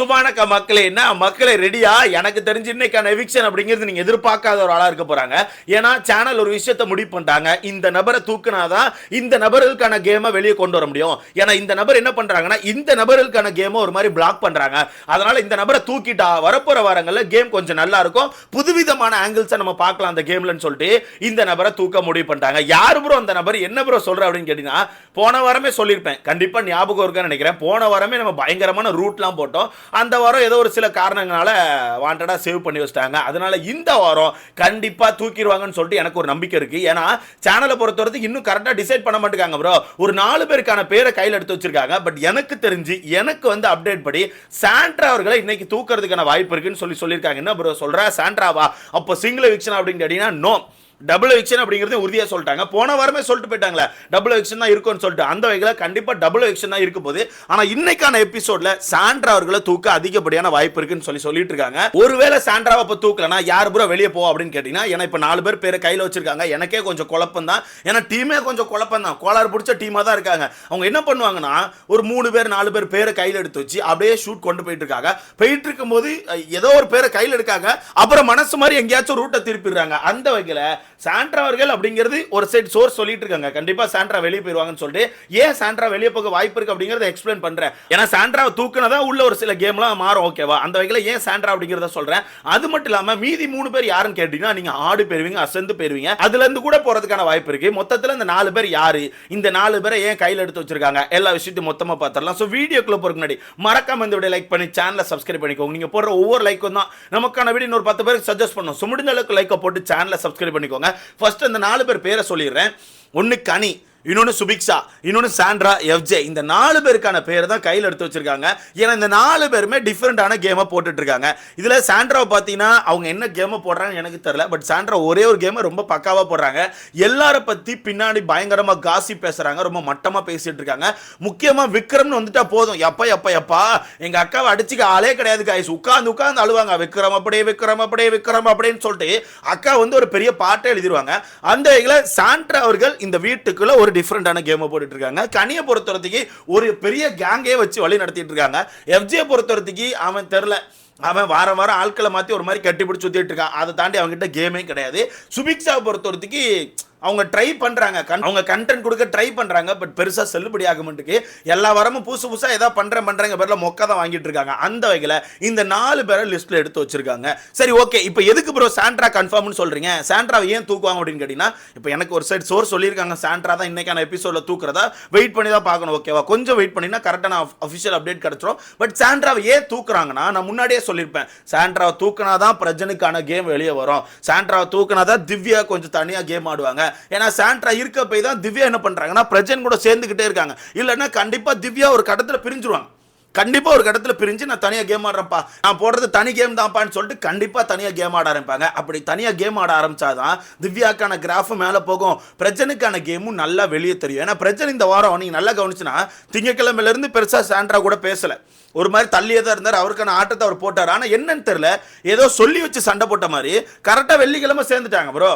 So வணக்க மக்களே என்ன? மக்களே ரெடியா எனக்கு தெரிஞ்சு இன்னைக்கான எவிக்ஷன் அப்படிங்கிறது நீங்க எதிர்பார்க்காத ஒரு ஆளா இருக்க போறாங்க. ஏன்னா சேனல் ஒரு விஷயத்தை முடிவு பண்ணிட்டாங்க. இந்த நபரை தூக்குனாதான் இந்த நபர்களுக்கான கேமை வெளியே கொண்டு வர முடியும். ஏன்னா இந்த நபர் என்ன பண்றாங்கன்னா இந்த நபர்களுக்கான கேமை ஒரு மாதிரி பிளாக் பண்றாங்க. அதனால இந்த நபரை தூக்கிட்டா வரப்போற வாரங்களில் கேம் கொஞ்சம் நல்லா இருக்கும். புதுவிதமான ஆங்கிள்ஸை நம்ம பார்க்கலாம் அந்த கேம்லன்னு சொல்லிட்டு இந்த நபரை தூக்க முடிவு பண்ணிட்டாங்க. யார் ப்ரோ அந்த நபர்? என்ன ப்ரோ சொல்ற அப்படின்னு கேட்டீங்கன்னா போன வாரமே சொல்லியிருப்பேன். கண்டிப்பா ஞாபகம் இருக்கான்னு நினைக்கிறேன். போன வாரமே நம்ம பயங்கரமான ரூட்லாம் போட்டோம். அந்த வாரம் ஏதோ ஒரு சில காரணங்களால வாண்டடாக சேவ் பண்ணி வச்சிட்டாங்க. அதனால இந்த வாரம் கண்டிப்பாக தூக்கிடுவாங்கன்னு சொல்லிட்டு எனக்கு ஒரு நம்பிக்கை இருக்கு. ஏன்னா சேனலை பொறுத்தவரைக்கும் இன்னும் கரெக்டாக டிசைட் பண்ண மாட்டேங்காங்க ப்ரோ ஒரு நாலு பேருக்கான பேரை கையில் எடுத்து வச்சிருக்காங்க. பட் எனக்கு தெரிஞ்சு எனக்கு வந்து அப்டேட் படி சாண்ட்ரா அவர்களை இன்னைக்கு தூக்குறதுக்கான வாய்ப்பு இருக்குன்னு சொல்லி சொல்லியிருக்காங்க. என்ன ப்ரோ சொல்கிறேன் சாண்ட்ராவா? அப்போ சிங்கிள் விக்ஷன் அப்படின்னு கேட்டிங்கன்னா நோ டபுள் எக்ஷன் அப்படிங்கிறது உறுதியாக சொல்லிட்டாங்க. போன வாரமே சொல்லிட்டு போயிட்டாங்களே. டபுள் எவிக்ஷன் தான் இருக்கும்னு சொல்லிட்டு. அந்த வகையில் கண்டிப்பாக டபுள் எவிக்ஷன் தான் இருக்க போது ஆனால் இன்னைக்கான எபிசோட்ல சாண்ட்ரா அவர்களை தூக்க அதிகப்படியான வாய்ப்பு இருக்குன்னு சொல்லி சொல்லிட்டு இருக்காங்க. ஒருவேளை சாண்ட்ராவை இப்போ தூக்கலனா யார் பூரா வெளியே போ அப்படின்னு கேட்டிங்கன்னா ஏன்னா இப்போ நாலு பேர் பேரை கையில் வச்சிருக்காங்க. எனக்கே கொஞ்சம் குழப்பம் தான். ஏன்னா டீமே கொஞ்சம் குழப்பம் தான். கோளாறு பிடிச்ச டீமாக தான் இருக்காங்க. அவங்க என்ன பண்ணுவாங்கன்னா ஒரு மூணு பேர் நாலு பேர் பேரை கையில் எடுத்து வச்சு அப்படியே ஷூட் கொண்டு போயிட்டு இருக்காங்க. போயிட்டு இருக்கும்போது ஏதோ ஒரு பேரை கையில் எடுக்காங்க. அப்புறம் மனசு மாதிரி எங்கேயாச்சும் ரூட்டை திருப்பிடுறாங்க. அந்த வகையில் சாண்ட்ரா அவர்கள் அப்படிங்கிறது ஒரு சைடு சோர்ஸ் சொல்லிட்டு இருக்காங்க கண்டிப்பா சாண்ட்ரா வெளியே போயிருவாங்கன்னு சொல்லிட்டு ஏன் சாண்ட்ரா வெளியே போக வாய்ப்பு இருக்கு அப்படிங்கறத எக்ஸ்பிளைன் பண்றேன். ஏன்னா சாண்ட்ராவை தூக்குனதா உள்ள ஒரு சில கேம்லாம் மாறும் ஓகேவா அந்த வகையில் ஏன் சாண்ட்ரா அப்படிங்கிறத சொல்றேன். அது மட்டும் இல்லாம மீதி மூணு பேர் யாருன்னு கேட்டீங்கன்னா நீங்க ஆடு போயிருவீங்க அசந்து போயிருவீங்க. அதுல இருந்து கூட போறதுக்கான வாய்ப்பு இருக்கு. மொத்தத்துல இந்த நாலு பேர் யாரு? இந்த நாலு பேரை ஏன் கையில் எடுத்து வச்சிருக்காங்க? எல்லா விஷயத்தையும் மொத்தமா பார்த்துடலாம். ஸோ வீடியோக்குள்ள போறதுக்கு முன்னாடி மறக்காம இந்த வீடியோ லைக் பண்ணி சேனலை சப்ஸ்கிரைப் பண்ணிக்கோங்க. நீங்க போடுற ஒவ்வொரு லைக்கும் தான். நமக்கான வீடியோ இன்னொரு பத்து பேருக்கு சஜஸ்ட் பண்ணும். ஸோ முடிஞ்ச அளவுக்கு லைக்கை போட்டு சேனலை சப்ஸ்கிரைப் பண்ணிக்கோங்க. ஃபர்ஸ்ட் அந்த நாலு பேர் பேரை சொல்லிடுறேன். ஒன்று கனி இன்னொன்று சுபிக்ஷா இன்னொன்று சாண்ட்ரா எஃப்ஜே. இந்த நாலு பேருக்கான பேரை தான் கையில் எடுத்து வச்சிருக்காங்க. ஏன்னா இந்த நாலு பேருமே டிஃப்ரெண்ட்டான கேமை போட்டுட்ருக்காங்க. இதில் சாண்ட்ராவை பார்த்தீங்கன்னா அவங்க என்ன கேமை போடுறாங்கன்னு எனக்கு தெரியல. பட் சாண்ட்ரா ஒரே ஒரு கேமை ரொம்ப பக்காவாக போடுறாங்க. எல்லாரை பற்றி பின்னாடி பயங்கரமாக காசி பேசுகிறாங்க ரொம்ப மட்டமாக பேசிகிட்டு இருக்காங்க முக்கியமாக விக்ரம்னு வந்துட்டா போதும். எப்பா எப்பா எப்பா? எங்கள் அக்காவை அடிச்சுக்க ஆளே கிடையாது காய்ஸ் உட்காந்து உட்காந்து அழுவாங்க. விக்ரம் அப்படியே விக்ரம் அப்படியே விக்ரம் அப்படின்னு சொல்லிட்டு அக்கா வந்து ஒரு பெரிய பாட்டை எழுதிருவாங்க. அந்த இதில் சாண்ட்ரா அவர்கள் இந்த வீட்டுக்குள்ள ஒரு டிஃப்ரெண்டான கேமை போட்டுட்டு இருக்காங்க கனியை பொறுத்தவரைக்கு ஒரு பெரிய கேங்கே வச்சு வழி நடத்திட்டு இருக்காங்க எஃப்ஜியை பொறுத்தவரத்துக்கு அவன் தெரில அவன் வாரம் வாரம் ஆட்களை மாற்றி ஒரு மாதிரி கட்டி பிடிச்சி சுற்றிட்டு இருக்கான் அதை தாண்டி அவங்ககிட்ட கேமே கிடையாது. சுபிக்ஷாவை பொறுத்தவரைக்கு அவங்க ட்ரை பண்ணுறாங்க கன் அவங்க கண்டென்ட் கொடுக்க ட்ரை பண்ணுறாங்க பட் பெருசாக செல்லுபடி ஆக மாட்டேங்குது எல்லா வாரமும் புதுசு புதுசாக ஏதாவது பண்ணுறேன் பண்ணுறேங்க பேரில் மொக்கா தான் வாங்கிட்டு இருக்காங்க. அந்த வகையில் இந்த நாலு பேரை லிஸ்ட்டில் எடுத்து வச்சிருக்காங்க. சரி ஓகே இப்போ எதுக்கு ப்ரோ சாண்ட்ரா கன்ஃபார்ம்னு சொல்கிறீங்க சாண்ட்ராவை ஏன் தூக்குவாங்க அப்படின்னு கேட்டிங்கன்னா இப்போ எனக்கு ஒரு சைடு சோர் சொல்லியிருக்காங்க. சாண்ட்ரா தான் இன்றைக்கான எபிசோடில் தூக்குறதா. வெயிட் பண்ணி தான் பார்க்கணும் ஓகேவா கொஞ்சம் வெயிட் பண்ணினா கரெக்டான அஃபிஷியல் அப்டேட் கிடச்சிரும். பட் சாண்ட்ராவை ஏன் தூக்குறாங்கன்னா நான் முன்னாடியே சொல்லியிருப்பேன். சாண்ட்ராவை தூக்குனா தான் பிரஜனுக்கான கேம் வெளியே வரும். சாண்ட்ராவை தூக்குனா தான் திவ்யா கொஞ்சம் தனியாக கேம் ஆடுவாங்க. ஏன்னா சாண்ட்ரா இருக்க போய் தான் திவ்யா என்ன பண்ணுறாங்கன்னா பிரஜன் கூட சேர்ந்துக்கிட்டே இருக்காங்க. இல்லைன்னா கண்டிப்பாக திவ்யா ஒரு கட்டத்தில் பிரிஞ்சிருவாங்க. கண்டிப்பாக ஒரு இடத்துல பிரிஞ்சு நான் தனியாக கேம் ஆடுறேன்ப்பா. நான் போடுறது தனி கேம் தான்ப்பான்னு சொல்லிட்டு கண்டிப்பாக தனியாக கேம் ஆட ஆரம்பிப்பாங்க. அப்படி தனியாக கேம் ஆட ஆரம்பிச்சாதான் திவ்யாக்கான கிராஃபும் மேலே போகும். பிரச்சனைக்கான கேமும் நல்லா வெளியே தெரியும். ஏன்னா பிரச்சனை இந்த வாரம் நீங்கள் நல்லா கவனிச்சுன்னா திங்கக்கிழமையிலேருந்து பெருசாக சாண்ட்ரா கூட பேசலை. ஒரு மாதிரி தள்ளியே தான் இருந்தார். அவருக்கான ஆட்டத்தை அவர் போட்டார். ஆனால் என்னன்னு தெரில ஏதோ சொல்லி வச்சு சண்டை போட்ட மாதிரி கரெக்டாக வெள்ளிக்கிழமை சேர்ந்துட்டாங்க ப்ரோ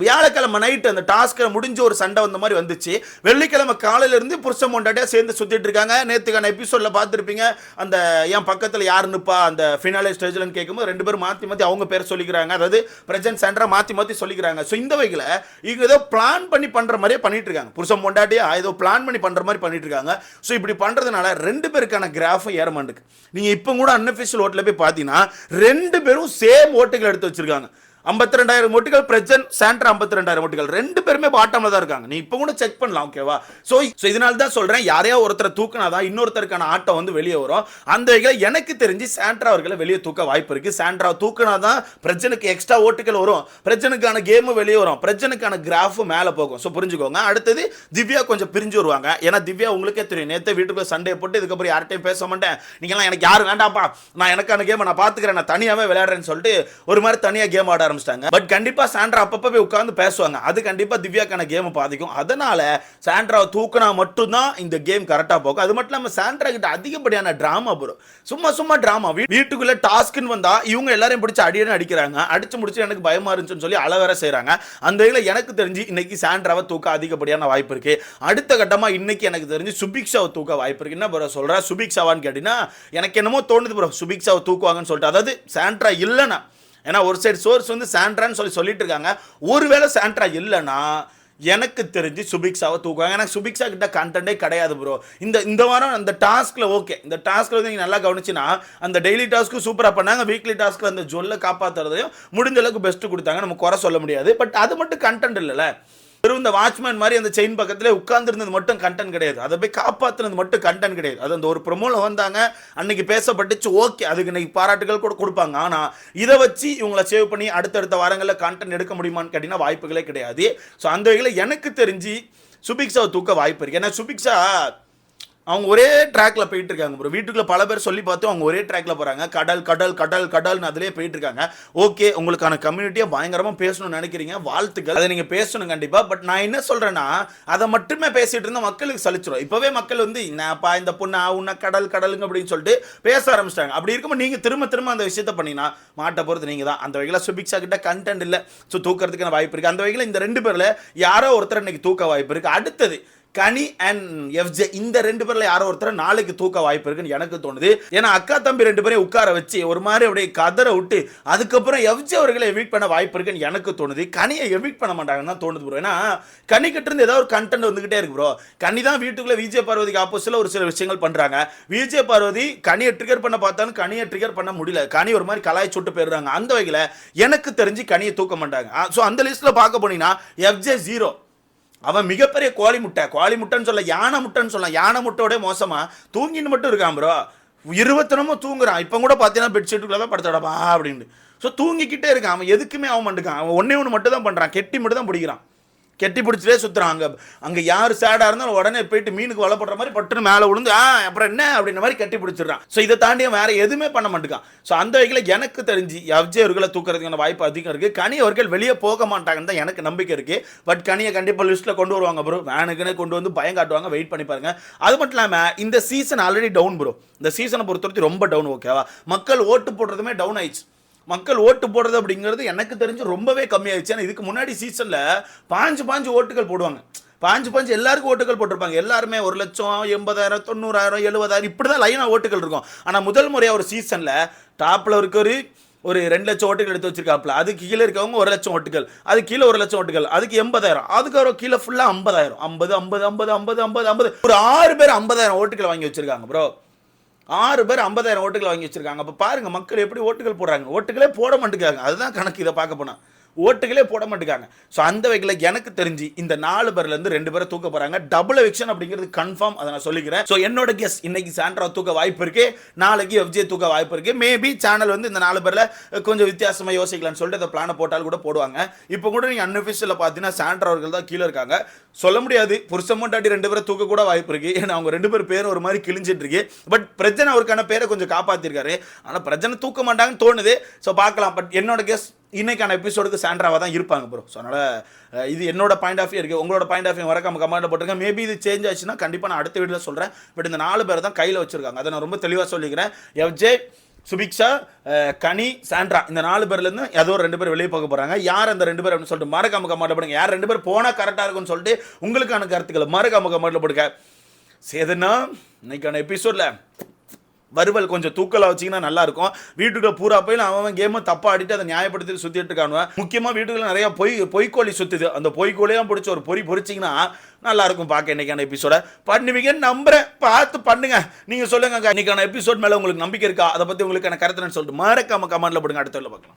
வியாழக்கிழமை நைட்டு அந்த டாஸ்க்கில் முடிஞ்ச ஒரு சண்டை வந்த மாதிரி வந்துச்சு. வெள்ளிக்கிழமை காலையிலேருந்து புருஷன் மொண்டாட்டியா சேர்ந்து சுற்றிட்டு இருக்காங்க. நேற்றுக்கான எபிசோடில் பார்த்துருப்பீங்க. அந்த என் பக்கத்தில் யார் அந்த ஃபினாலே ஸ்டேஜ்லன்னு கேட்கும்போது ரெண்டு பேரும் மாற்றி மாற்றி அவங்க பேர் சொல்லிக்கிறாங்க. அதாவது பிரசன்ட் சென்டராக மாற்றி மாற்றி சொல்லிக்கிறாங்க. ஸோ இந்த வகையில் இங்கே ஏதோ பிளான் பண்ணி பண்ணுற மாதிரியே பண்ணிட்டு இருக்காங்க. புருஷன் மொண்டாட்டியா ஏதோ பிளான் பண்ணி பண்ணுற மாதிரி பண்ணிட்டு இருக்காங்க. ஸோ இப்படி பண்ணுறதுனால ரெண்டு பேருக்கான கிராஃபும் ஏற மாட்டுக்கு நீங்கள் இப்போ கூட அன்அஃபிஷியல் ஓட்டில் போய் பார்த்தீங்கன்னா ரெண்டு பேரும் சேம் ஓட்டுகள் எடுத்து வச்சிருக்காங்க. ஐம்பத்தி ரெண்டாயிரம் ஓட்டுகள் பிரஜன் சாண்டர் ஐம்பத்தி ரெண்டாயிரம் ஓட்டுகள். ரெண்டு பேருமே பாட்டம்ல தான் இருக்காங்க. நீ இப்போ கூட செக் பண்ணலாம் ஓகேவா ஸோ ஸோ இதனால தான் சொல்கிறேன் யாரையா ஒருத்தரை தூக்கினாதான் இன்னொருத்தருக்கான ஆட்டம் வந்து வெளியே வரும். அந்த வகையில் எனக்கு தெரிஞ்சு சாண்ட்ரா அவர்களை வெளியே தூக்க வாய்ப்பு இருக்குது சாண்ட்ரா தூக்கினாதான் பிரஜனுக்கு எக்ஸ்ட்ரா ஓட்டுகள் வரும். பிரஜனுக்கான கேமும் வெளியே வரும். பிரஜனுக்கான கிராஃபும் மேலே போகும். ஸோ புரிஞ்சுக்கோங்க. அடுத்தது திவ்யா கொஞ்சம் பிரிஞ்சு வருவாங்க. ஏன்னா திவ்யா உங்களுக்கே தெரியும். நேற்று வீட்டுக்குள்ள சண்டே போட்டு இதுக்கப்புறம் யார்கிட்டையும் பேச மாட்டேன். நீங்களாம் எனக்கு யாரும் வேண்டாம்ப்பா. நான் எனக்கான கேமை நான் பார்த்துக்கிறேன் நான் தனியாகவே விளையாடுறேன்னு சொல்லிட்டு ஒரு மாதிரி தனியாக கேம் ஆட ஆரம்பிச்சிட்டாங்க. பட் கண்டிப்பா சாண்ட்ரா அப்பப்போ போய் உட்காந்து பேசுவாங்க. அது கண்டிப்பா திவ்யாக்கான கேம் பாதிக்கும். அதனால சாண்ட்ராவை தூக்குனா மட்டும்தான் இந்த கேம் கரெக்டா போகும். அது மட்டும் இல்லாம சாண்ட்ரா கிட்ட அதிகப்படியான டிராமா ப்ரோ சும்மா சும்மா டிராமா வீட்டுக்குள்ள டாஸ்க்னு வந்தா இவங்க எல்லாரையும் பிடிச்சி அடியன்னு அடிக்கிறாங்க. அடிச்சு முடிச்சு எனக்கு பயமா இருந்துச்சுன்னு சொல்லி அள வேற அந்த வகையில் எனக்கு தெரிஞ்சு இன்னைக்கு சாண்ட்ராவை தூக்க அதிகப்படியான வாய்ப்பு இருக்கு. அடுத்த கட்டமா இன்னைக்கு எனக்கு தெரிஞ்சு சுபிக்ஷாவை தூக்க வாய்ப்பு இருக்கு. என்ன ப்ரோ சொல்ற? சுபிக்ஷாவான்னு கேட்டீங்கன்னா எனக்கு என்னமோ தோணுது ப்ரோ சுபிக்ஷாவை தூக்குவாங்கன்னு சொல்லிட்டு. அதாவது சாண்ட்ரா இல்லைன்னா ஏன்னா ஒரு சைடு சோர்ஸ் வந்து சாண்ட்ரான்னு சொல்லி சொல்லிட்டு இருக்காங்க ஒருவேளை சாண்ட்ரா இல்லைன்னா எனக்கு தெரிஞ்சு சுபிக்ஸாவை தூக்குவாங்க. எனக்கு சுபிக்ஸா கிட்ட கண்டென்ட்டே கிடையாது ப்ரோ இந்த இந்த வாரம் அந்த டாஸ்க்கில் ஓகே இந்த டாஸ்க்கில் வந்து நீங்கள் நல்லா கவனிச்சுன்னா அந்த டெய்லி டாஸ்க்கு சூப்பராக பண்ணாங்க. வீக்லி டாஸ்க்கில் அந்த ஜொல்லை காப்பாற்றுறதையும் முடிஞ்ச அளவுக்கு பெஸ்ட்டு கொடுத்தாங்க. நம்ம குறை சொல்ல முடியாது. பட் அது மட்டும் கண்டென்ட் இல்லைல்ல. வெறும் இந்த வாட்ச்மேன் மாதிரி அந்த செயின் பக்கத்தில் உட்கார்ந்துருந்தது மட்டும் கண்டென்ட் கிடையாது. அதை போய் காப்பாற்றுனது மட்டும் கண்டென்ட் கிடையாது. அது அந்த ஒரு ப்ரொமோவில் வந்தாங்க. அன்னைக்கு பேசப்பட்டுச்சு ஓகே அதுக்கு இன்னைக்கு பாராட்டுகள் கூட கொடுப்பாங்க. ஆனால் இதை வச்சு இவங்களை சேவ் பண்ணி அடுத்தடுத்த வாரங்களில் கண்டென்ட் எடுக்க முடியுமான்னு கேட்டிங்கன்னா வாய்ப்புகளே கிடையாது. ஸோ அந்த வகையில் எனக்கு தெரிஞ்சு சுபிக்ஷாவை தூக்க வாய்ப்பு இருக்குது ஏன்னா சுபிக்ஷா அவங்க ஒரே ட்ராக்ல போயிட்டு இருக்காங்க ப்ரோ வீட்டுக்குள்ள பல பேர் சொல்லி பார்த்து அவங்க ஒரே ட்ராக்ல போறாங்க. கடல் கடல் கடல் கடல்னு அதிலே போயிட்டு இருக்காங்க ஓகே உங்களுக்கான கம்யூனிட்டியை பயங்கரமா பேசணும்னு நினைக்கிறீங்க. வாழ்த்துக்கள். அதை நீங்க பேசணும் கண்டிப்பா. பட் நான் என்ன சொல்றேன்னா அதை மட்டுமே பேசிட்டு இருந்தா மக்களுக்கு சலிச்சிடும் இப்பவே மக்கள் வந்து என்னப்பா இந்த பொண்ணு ஆ கடல் கடலுங்க அப்படின்னு சொல்லிட்டு பேச ஆரம்பிச்சிட்டாங்க. அப்படி இருக்கும்போது நீங்க திரும்ப திரும்ப அந்த விஷயத்த பண்ணீங்கன்னா மாட்ட போறது நீங்க தான். அந்த வகையில் சுபிக்ஷா கிட்ட கண்டென்ட் இல்லை. ஸோ தூக்கிறதுக்கான வாய்ப்பு இருக்கு. அந்த வகையில் இந்த ரெண்டு பேர்ல யாரோ ஒருத்தர் இன்னைக்கு தூக்க வாய்ப்பு இருக்கு. அடுத்தது கனி அண்ட் எஃப்ஜே இந்த ரெண்டு பேர்ல யாரோ ஒருத்தர் நாளைக்கு தூக்க வாய்ப்பு இருக்குன்னு எனக்கு தோணுது. ஏன்னா அக்கா தம்பி ரெண்டு பேரையும் உட்கார வச்சு ஒரு மாதிரி அப்படியே கதற விட்டு அதுக்கப்புறம் எஃப்ஜே அவர்களை எவிட் பண்ண வாய்ப்பு இருக்குன்னு எனக்கு தோணுது. கனியை எவிட் பண்ண மாட்டாங்கன்னு தான் தோணுது ப்ரோ ஏன்னா கனி கிட்ட இருந்து ஏதாவது ஒரு கண்டென்ட் வந்துகிட்டே இருக்கு ப்ரோ கனி தான் வீட்டுக்குள்ள விஜய் பார்வதிக்கு ஆப்போசிட்ல ஒரு சில விஷயங்கள் பண்றாங்க. விஜய் பார்வதி கனியை ட்ரிகர் பண்ண பார்த்தாலும் கனியை ட்ரிகர் பண்ண முடியல. கனி ஒரு மாதிரி கலாய் சுட்டு போயிடுறாங்க. அந்த வகையில் எனக்கு தெரிஞ்சு கனியை தூக்க மாட்டாங்க. ஸோ அந்த லிஸ்ட்ல பார்க்க போனீங்கன்னா எஃப்ஜே ஜீரோ அவன் மிகப்பெரிய கோழி முட்டை கோழி முட்டைன்னு சொல்ல யானை முட்டைன்னு சொல்லலாம். யானை முட்டையோட மோசமாக தூங்கின்னு மட்டும் இருக்கான் ப்ரோ இருபத்தனமும் தூங்குறான். இப்போ கூட பார்த்தீங்கன்னா பெட்ஷீட்டுக்குள்ளே தான் படுத்துடப்பா அப்படின்னு ஸோ தூங்கிக்கிட்டே இருக்கான். அவன் எதுக்குமே அவன் மாட்டுக்கான். அவன் ஒன்னே ஒன்று மட்டும் தான் பண்ணுறான் கெட்டி மட்டும் தான் பிடிக்கிறான். கெட்டி பிடிச்சிட்டே சுற்றுறான் அங்கே அங்கே யார் சேடாக இருந்தாலும் உடனே போயிட்டு மீனுக்கு வலை போடுற மாதிரி பட்டுன்னு மேலே விழுந்து ஆ அப்புறம் என்ன? அப்படின்ற மாதிரி கட்டி பிடிச்சிடுறான் ஸோ இதை தாண்டி வேறு எதுவுமே பண்ண மாட்டேங்கான் ஸோ அந்த வகையில் எனக்கு தெரிஞ்சு எவ்ஜே அவர்களை தூக்குறதுக்கான வாய்ப்பு அதிகம் இருக்குது கனி அவர்கள் வெளியே போக மாட்டாங்கன்னு தான் எனக்கு நம்பிக்கை இருக்குது பட் கனியை கண்டிப்பாக லிஸ்ட்டில் கொண்டு வருவாங்க ப்ரோ வேனுக்குன்னு கொண்டு வந்து பயம் காட்டுவாங்க. வெயிட் பண்ணி பாருங்க. அது மட்டும் இல்லாமல் இந்த சீசன் ஆல்ரெடி டவுன் ப்ரோ இந்த சீசனை பொறுத்தவரைக்கும் ரொம்ப டவுன் ஓகேவா மக்கள் ஓட்டு போடுறதுமே டவுன் ஆயிடுச்சு. மக்கள் ஓட்டு போடுறது அப்படிங்கிறது எனக்கு தெரிஞ்சு ரொம்பவே கம்மியாயிடுச்சு. ஏன்னா இதுக்கு முன்னாடி சீசனில் பாஞ்சு பாஞ்சு ஓட்டுகள் போடுவாங்க. பாஞ்சு பாஞ்சு எல்லாருக்கும் ஓட்டுகள் போட்டிருப்பாங்க. எல்லாருமே ஒரு லட்சம் எண்பதாயிரம் தொண்ணூறாயிரம் எழுபதாயிரம் இப்படி தான் லைனாக ஓட்டுகள் இருக்கும். ஆனால் முதல் முறையாக ஒரு சீசனில் டாப்பில் இருக்க ஒரு ஒரு ரெண்டு லட்சம் ஓட்டுகள் எடுத்து வச்சிருக்காப்புல. அதுக்கு கீழே இருக்கவங்க ஒரு லட்சம் ஓட்டுகள். அது கீழே ஒரு லட்சம் ஓட்டுகள். அதுக்கு எண்பதாயிரம். அதுக்கு ஒரு கீழே ஃபுல்லாக ஐம்பதாயிரம். ஐம்பது ஐம்பது ஐம்பது ஐம்பது ஐம்பது ஐம்பது. ஒரு ஆறு பேர் ஐம்பதாயிரம் ஓட்டுகள் வாங்கி வச்சிருக்காங்க ப்ரோ ஆறு பேர் ஐம்பதாயிரம் ஓட்டுகள் வாங்கி வச்சிருக்காங்க. அப்போ பாருங்கள் மக்கள் எப்படி ஓட்டுகள் போடுறாங்க. ஓட்டுகளே போட மாட்டேங்கிறாங்க. அதுதான் கணக்கு இதை பார்க்க போனால் ஓட்டுகளே போட மாட்டேங்காங்க ஸோ அந்த வகையில் எனக்கு தெரிஞ்சு இந்த நாலு பேர்லேருந்து ரெண்டு பேரை தூக்க போகிறாங்க டபுள் எவிக்ஷன் அப்படிங்கிறது கன்ஃபார்ம் அதை நான் சொல்லிக்கிறேன். ஸோ என்னோட கெஸ் இன்னைக்கு சாண்ட்ரா தூக்க வாய்ப்பு இருக்கு. நாளைக்கு எஃப்ஜே தூக்க வாய்ப்பு இருக்கு. மேபி சேனல் வந்து இந்த நாலு பேரில் கொஞ்சம் வித்தியாசமாக யோசிக்கலாம்னு சொல்லிட்டு அதை பிளானை போட்டால் கூட போடுவாங்க. இப்போ கூட நீங்கள் அன்அஃபிஷியலில் பார்த்தீங்கன்னா சாண்ட்ரா அவர்கள் தான் கீழே இருக்காங்க. சொல்ல முடியாது. புருஷமண்டாட்டி ரெண்டு பேரை தூக்க கூட வாய்ப்பு இருக்கு. ஏன்னா அவங்க ரெண்டு பேர் பேரும் ஒரு மாதிரி கிழிஞ்சிட்டு இருக்கு. பட் பிரச்சனை அவருக்கான பேரை கொஞ்சம் காப்பாற்றிருக்காரு ஆனால் பிரச்சனை தூக்க மாட்டாங்கன்னு தோணுது. ஸோ பார்க்கலாம். பட் என்னோட கெஸ் இன்றைக்கான எபிசோடுக்கு சாண்ட்ராவாக தான் இருப்பாங்க ப்ரோ ஸோ அதனால் இது என்னோட பாயிண்ட் ஆஃப் வியூ இருக்குது உங்களோட பாயிண்ட் ஆஃப் வியூ நம்ம கமெண்ட்டில் போட்டிருக்கேன் மேபி இது சேஞ்ச் ஆச்சுன்னா கண்டிப்பாக நான் அடுத்த வீடியோவில் சொல்கிறேன் பட் இந்த நாலு பேர் தான் கையில் வச்சுருக்காங்க. அதை நான் ரொம்ப தெளிவாக சொல்லிக்கிறேன். எஃப்ஜே சுபிக்ஷா கனி சாண்ட்ரா. இந்த நாலு பேர்லேருந்து ஏதோ ஒரு ரெண்டு பேர் வெளியே போக போகிறாங்க யார் அந்த ரெண்டு பேர் அப்படின்னு சொல்லிட்டு மறக்காம கமெண்ட் போடுங்க. யார் ரெண்டு பேர் போனால் கரெக்டாக இருக்கும்னு சொல்லிட்டு உங்களுக்கான கருத்துக்களை மறக்காம கமெண்ட்டில் போடுங்க. சேதுன்னா இன்னைக்கான எபிசோடில் வறுவல் கொஞ்சம் தூக்கலாக வச்சிங்கன்னா நல்லா இருக்கும் வீட்டுக்குள்ள பூரா போய் அவன் கேமை தப்பா ஆடிட்டு அதை நியாயப்படுத்தி சுற்றிட்டு இருக்கானுவன் முக்கியமாக வீட்டுக்குள்ள நிறைய பொய் பொய்க்கோழி சுற்றுது அந்த பொய்க்கோழியாக பிடிச்ச ஒரு பொறி பொறிச்சிங்கன்னா நல்லா இருக்கும் பார்க்க இன்னைக்கான எபிசோட பண்ணுவீங்கன்னு நம்புறேன். பார்த்து பண்ணுங்க. நீங்கள் சொல்லுங்க இன்னைக்கான எபிசோட் மேலே உங்களுக்கு நம்பிக்கை இருக்கா? அதை பத்தி உங்களுக்கான கருத்துன்னு சொல்லிட்டு மறக்காம கமெண்ட்ல போடுங்க. அடுத்த பார்க்கலாம்.